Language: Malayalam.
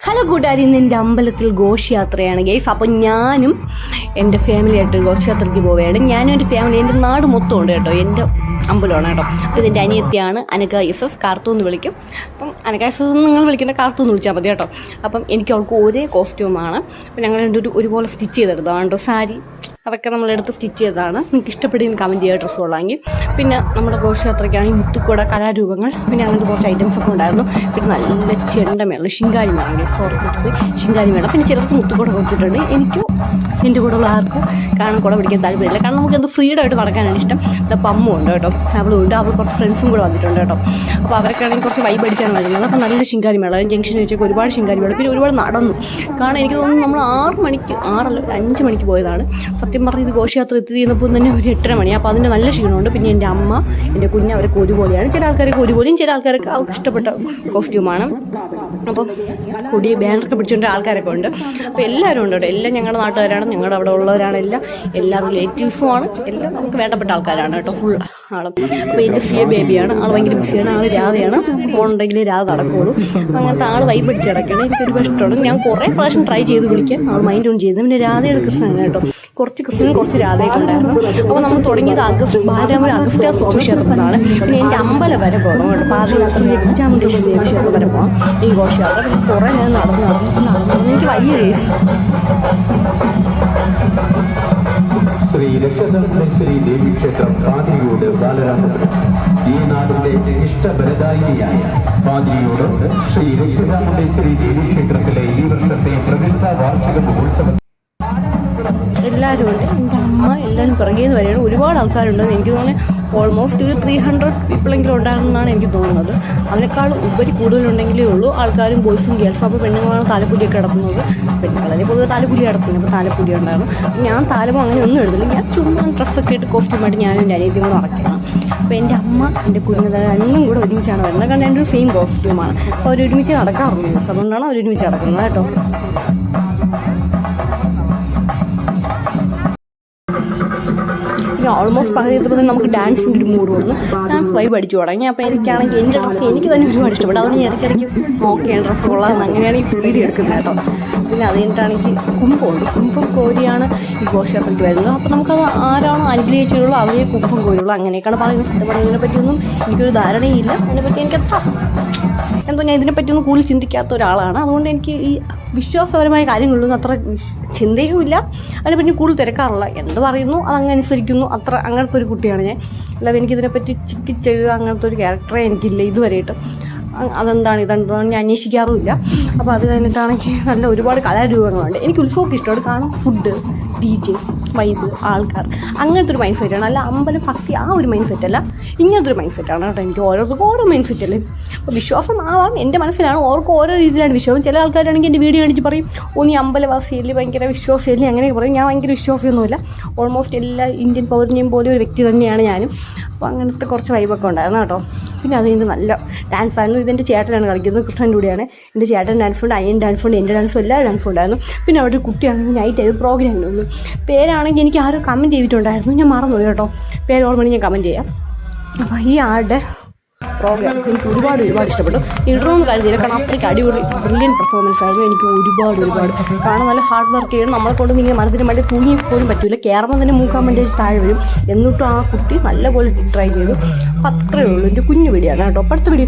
ഹലോ കൂട്ടുകാരി ഇന്ന് എന്റെ അമ്പലത്തിൽ ഘോഷയാത്രയാണ് ഗൈസ്. അപ്പം ഞാനും എന്റെ ഫാമിലിയായിട്ട് ഘോഷയാത്രയ്ക്ക് പോവുകയാണ്. ഞാനും എന്റെ ഫാമിലി എന്റെ നാട് മൊത്തം ഉണ്ട് കേട്ടോ. എന്റെ അമ്പലമാണ് കേട്ടോ. അപ്പോൾ ഇതിന്റെ അനിയത്തിയാണ് അനക്ക എസ് എസ് കാർത്തു എന്ന് വിളിക്കും. അപ്പം അനക്ക എസ് എസ് നിങ്ങൾ വിളിക്കുന്ന കാർത്തു എന്ന് വിളിച്ചാൽ മതി കേട്ടോ. അപ്പം എനിക്ക് അവൾക്ക് ഒരേ കോസ്റ്റ്യൂമാണ് അപ്പം ഞങ്ങൾ രണ്ടൊരു ഒരുപോലെ സ്റ്റിച്ച് ചെയ്തെടുത്തതാണ് കേട്ടോ. സാരി. അതൊക്കെ നമ്മളെടുത്ത് സ്റ്റിച്ച് ചെയ്തതാണ്. നിങ്ങൾക്ക് ഇഷ്ടപ്പെടുന്ന കമന്റ് ചെയ്യുക ഡ്രസ്സ് കൊള്ളാമെങ്കിൽ. പിന്നെ നമ്മുടെ ഘോഷയാത്രയ്ക്കാണെങ്കിൽ മുത്തുക്കൂടെ കലാരൂപങ്ങൾ. പിന്നെ അങ്ങനത്തെ കുറച്ച് ഐറ്റംസ് ഒക്കെ ഉണ്ടായിരുന്നു. പിന്നെ നല്ല ചെണ്ട മേളം ശിങ്കാരി മേളം. സോറി ശിങ്കാരി മേളം. പിന്നെ ചിലർക്ക് മുത്തുക്കൂടെ കൊടുത്തിട്ടുണ്ട് എനിക്കോ എന്റെ കൂടെ ഉള്ള ആർക്കും കാണാൻ കൂടെ പിടിക്കാൻ താല്പര്യമില്ല. കാരണം നമുക്ക് എന്ത് ഫ്രീഡം ആയിട്ട് നടക്കാനാണ് ഇഷ്ടം. ഇത് പമ്മും ഉണ്ട് കേട്ടോ. അവളും ഉണ്ട് അവൾ കുറച്ച് ഫ്രണ്ട്സും കൂടെ വന്നിട്ടുണ്ട് കേട്ടോ. അപ്പോൾ അവരൊക്കെ ആണെങ്കിൽ കുറച്ച് വൈബ് അടിച്ചാണ് വരുന്നത്. അപ്പോൾ നല്ല ശിങ്കാരി മേള. ജംഗ്ഷൻ വെച്ചൊക്കെ ഒരുപാട് ശിങ്കാരി മേളം. പിന്നെ ഒരുപാട് നടന്നു. കാരണം എനിക്ക് തോന്നുന്നു നമ്മൾ ആറ് മണിക്ക് ആറല്ല ഒരു അഞ്ച് മണിക്ക് പോയതാണ്. സത്യം പറഞ്ഞ് ഇത് ഘോഷയാത്ര എത്തി ചെയ്യുന്നപ്പോൾ തന്നെ ഒരു എട്ടര മണി. അപ്പോൾ അതിന്റെ നല്ല ക്ഷീണമുണ്ട്. പിന്നെ എന്റെ അമ്മ എന്റെ കുഞ്ഞ് അവരെ ഒരുപോലെയാണ് ചില ആൾക്കാരൊക്കെ ഒരുപോലെയും ചില ആൾക്കാരൊക്കെ അവർക്ക് ഇഷ്ടപ്പെട്ട കോസ്റ്റ്യൂമാണ്. അപ്പം കൊടി ബാനറൊക്കെ പിടിച്ചുകൊണ്ട് ആൾക്കാരൊക്കെ ഉണ്ട്. അപ്പോൾ എല്ലാവരും ഉണ്ട് കേട്ടോ എല്ലാം ഞങ്ങളുടെ നാട്ടുകാരാണ് ഞങ്ങളുടെ അവിടെ ഉള്ളവരാണ് എല്ലാം. എല്ലാ റിലേറ്റീവ്സുമാണ്. എല്ലാം നമുക്ക് വേണ്ടപ്പെട്ട ആൾക്കാരാണ് കേട്ടോ ഫുൾ ആളും. അപ്പോൾ എന്റെ ഫിയ ബേബിയാണ്. ആൾ ഭയങ്കര ബിസിയാണ് ആൾ രാധയാണ്. ഫോൺ ഉണ്ടെങ്കിൽ രാധ നടക്കുള്ളൂ. അങ്ങനത്തെ ആൾ വൈബ് പിടിച്ച് കിടക്കണം എനിക്ക് ഒരുപാട് ഇഷ്ടമാണ് ഞാൻ കുറേ പ്രാവശ്യം ട്രൈ ചെയ്ത് വിളിക്കാൻ ആൾ മൈൻഡ് ഓൺ ചെയ്യുന്നത് പിന്നെ രാധയുടെ കൃഷ്ണനാണ് കേട്ടോ. കുറച്ച് കൃഷ്ണനും കുറച്ച് രാധയൊക്കെ ഉണ്ടായിരുന്നു. അപ്പോൾ നമ്മൾ തുടങ്ങിയത് അഗസ്റ്റ് ബാലരാമ അഗസ്റ്റ സ്വാമി ക്ഷേത്രത്തിലാണ്. പിന്നെ എന്റെ അമ്പലം വരെ പോകണം പാദയാത്ര എക്സാമിനേഷൻ ദേവി ക്ഷേത്രം വരെ പോകാം ഈ ഘോഷയാത്ര പിന്നെ കുറേ ഞാൻ നടന്നു നടന്നു എനിക്ക് വലിയ കേസ് ശ്രീ രക്തധർമ്മേശ്വരി ദേവി ക്ഷേത്രം പാതിരിയോട് ബാലരാമപുരം. ഈ നാടിന്റെ ഇഷ്ടബലദായിനിയായ പാതിരിയോട് ശ്രീ രക്തചാമുണ്ടേശ്വരി ദേവി ക്ഷേത്രത്തിലെ ഈ വർഷത്തെ പ്രമുഖ വാർഷിക മഹോത്സവം എല്ലാവരും ഉണ്ട് എന്റെ അമ്മ എല്ലാവരും പിറകെ നിന്ന് വരികയാണ്. ഒരുപാട് ആൾക്കാരുണ്ട്. എനിക്ക് തോന്നുന്നത് ഓൾമോസ്റ്റ് ഒരു ത്രീ ഹൺഡ്രഡ് പീപ്പിളെങ്കിലും ഉണ്ടാകുമെന്നാണ് എനിക്ക് തോന്നുന്നത്. അതിനേക്കാൾ ഉപരി കൂടുതലുണ്ടെങ്കിലേ ഉള്ളൂ. ആൾക്കാരും ബോയ്സും ഗേൾസും അപ്പോൾ പെണ്ണുങ്ങളാണ് താലപ്പൊലിയൊക്കെ കിടക്കുന്നത് പെണ്ണുങ്ങളല്ലേ പൊതുവെ താലപ്പൊലി കിടക്കുന്നത് അപ്പോൾ താലപ്പൊലി ഉണ്ടായിരുന്നു ഞാൻ താലപ്പം അങ്ങനെ ഒന്നും എഴുതില്ല ഞാൻ ചുമ്മാ ഡ്രസ്സൊക്കെ ഇട്ട് കോസ്റ്റ്യൂമായിട്ട് ഞാനും എന്റെ അനിയത്തിയും കൂടെ നടക്കണം അപ്പോൾ എന്റെ അമ്മ എന്റെ കുഞ്ഞത് രണ്ടും കൂടെ ഒരുമിച്ചാണ് വരുന്നത്. കാരണം എന്റെ ഒരു സെയിം കോസ്റ്റ്യൂമാണ് അപ്പോൾ അവർ ഒരുമിച്ച് നടക്കാറുള്ളൂ അതുകൊണ്ടാണ് അവർ ഒരുമിച്ച് നടക്കുന്നത് കേട്ടോ. പിന്നെ ഓൾമോസ്റ്റ് പകുതി എത്തുമ്പോൾ നമുക്ക് ഡാൻസിന്റെ ഒരു മൂഡ് വന്നു. ഡാൻസ് വൈബ് അടിച്ചു തുടങ്ങി. അപ്പോൾ എനിക്കാണെങ്കിൽ എന്റെ ഡ്രസ്സ് എനിക്ക് തന്നെ ഒരുപാട് ഇഷ്ടപ്പെട്ടു. അതുകൊണ്ട് ഇടയ്ക്കിടയ്ക്ക് നോക്കിയാണ് ഡ്രസ്സ് കൊള്ളാമെന്ന് അങ്ങനെയാണ് ഈ വീഡിയോ എടുക്കുന്നത് കേട്ടോ. പിന്നെ അത് കഴിഞ്ഞിട്ടാണെങ്കിൽ കുംഭമുണ്ട് കുംഭം കോരിയാണ് ഈ ഘോഷയാത്രയ്ക്ക് വരുന്നത്. അപ്പോൾ നമുക്കത് ആരാണോ അനുഗ്രഹിച്ചിട്ടുള്ളൂ അവരെ കുംഭം കോരുള്ളൂ അങ്ങനെയൊക്കെയാണ് പറയുന്നത്. സത്യം പറയുന്നതിനെ പറ്റിയൊന്നും എനിക്കൊരു ധാരണയില്ല. അതിനെപ്പറ്റി എനിക്ക് അത്ര എന്തോ ഞാൻ ഇതിനെപ്പറ്റിയൊന്നും കൂടുതൽ ചിന്തിക്കാത്ത ഒരാളാണ്. അതുകൊണ്ട് എനിക്ക് ഈ വിശ്വാസപരമായ കാര്യങ്ങളിലൊന്നും അത്ര ചിന്തയുമില്ല. അതിനെപ്പറ്റി കൂടുതൽ തിരക്കാറില്ല. എന്ത് പറയുന്നു അതങ്ങനെ അനുസരിക്കുന്നു. അത്ര അങ്ങനത്തെ ഒരു കുട്ടിയാണ് ഞാൻ. അല്ലാതെ എനിക്കിതിനെപ്പറ്റി ചിക്കി ചെയ്യുക അങ്ങനത്തെ ഒരു ക്യാരക്ടറേ എനിക്കില്ല ഇതുവരെയായിട്ട്. അതെന്താണ്? ഇതെന്താണ് ഞാൻ അന്വേഷിക്കാറുമില്ല. അപ്പോൾ അത് കഴിഞ്ഞിട്ടാണെങ്കിൽ നല്ല ഒരുപാട് കലാരൂപങ്ങളുണ്ട്. എനിക്ക് ഉത്സവമൊക്കെ ഇഷ്ടമാണ്. കാണും. ഫുഡ് ഡി ജെ വൈബ് ആൾക്കാർ. അങ്ങനത്തെ ഒരു മൈൻഡ് സെറ്റാണ് അല്ല അമ്പലം ഭക്തി ആ ഒരു മൈൻഡ് സെറ്റ് അല്ല. ഇങ്ങനത്തെ ഒരു മൈൻഡ് സെറ്റാണ് കേട്ടോ എനിക്ക് ഓരോരുത്തർക്കും ഓരോ മൈൻഡ് സെറ്റല്ലേ അപ്പോൾ വിശ്വാസം ആവാം. എന്റെ മനസ്സിലാണ് ഓർക്കും ഓരോ രീതിയിലാണ് വിശ്വാസം. ചില ആൾക്കാരാണെങ്കിൽ എന്റെ വീഡിയോ കാണിച്ച് പറയും ഓ നീ അമ്പലവാസിയല്ലേ? ഭയങ്കര വിശ്വാസിയല്ലേ? അങ്ങനെയൊക്കെ പറയും. ഞാൻ ഭയങ്കര വിശ്വാസിയൊന്നുമില്ല. ഓൾമോസ്റ്റ് എല്ലാ ഇന്ത്യൻ പൗരനെയും പോലെ ഒരു വ്യക്തി തന്നെയാണ് ഞാനും. അപ്പോൾ അങ്ങനത്തെ കുറച്ച് വൈബൊക്കെ ഉണ്ടായിരുന്നു കേട്ടോ. പിന്നെ അത് കഴിഞ്ഞ് നല്ല ഡാൻസ് ആയിരുന്നു. ഇതെന്റെ ചേട്ടനാണ് കളിക്കുന്നത്. കൃഷ്ണന്റെ കൂടെയാണ്. എന്റെ ചേട്ടൻ ഡാൻസ് ഉണ്ട് അയ്യൻ ഡാൻസ് ഉണ്ട് എന്റെ ഡാൻസും എല്ലാ ഡാൻസും ഉണ്ടായിരുന്നു. പിന്നെ അവിടെ ഒരു കുട്ടിയാണെങ്കിൽ നൈറ്റ് ആയിരുന്നു പ്രോഗ്രാം ഉണ്ടായിരുന്നു പേരാണെങ്കിൽ എനിക്ക് ആരും കമന്റ് ചെയ്തിട്ടുണ്ടായിരുന്നു. ഞാൻ മറന്നുപോയി കേട്ടോ. പേര് ഓർമ്മ ഞാൻ കമന്റ് ചെയ്യാം. അപ്പോൾ ഈ ആളുടെ പ്രോഗ്രാം. എനിക്ക് ഒരുപാട് ഒരുപാട് ഇഷ്ടപ്പെട്ടു. ഇടണമെന്ന് കരുതിയില്ല. കാരണം അത്രയ്ക്ക് അടിപൊളി ബ്രില്യൻ പെർഫോമൻസ് ആയിരുന്നു. എനിക്ക് ഒരുപാട് ഒരുപാട്. കാരണം നല്ല ഹാർഡ് വർക്ക് ചെയ്യണം. നമ്മളെ കൊണ്ട് ഇങ്ങനെ മനസ്സിന് വേണ്ടി തൂങ്ങി പോലും പറ്റില്ല കയറുമ്പോൾ തന്നെ മൂക്കാൻ വേണ്ടി താഴെ വരും. എന്നിട്ടും ആ കുട്ടി നല്ലപോലെ ട്രൈ ചെയ്തു. അപ്പം അത്രയേ ഉള്ളൂ. എന്റെ കുഞ്ഞു പിടിയാണ് കേട്ടോ. അപ്പോൾ അടുത്ത വീഡിയോ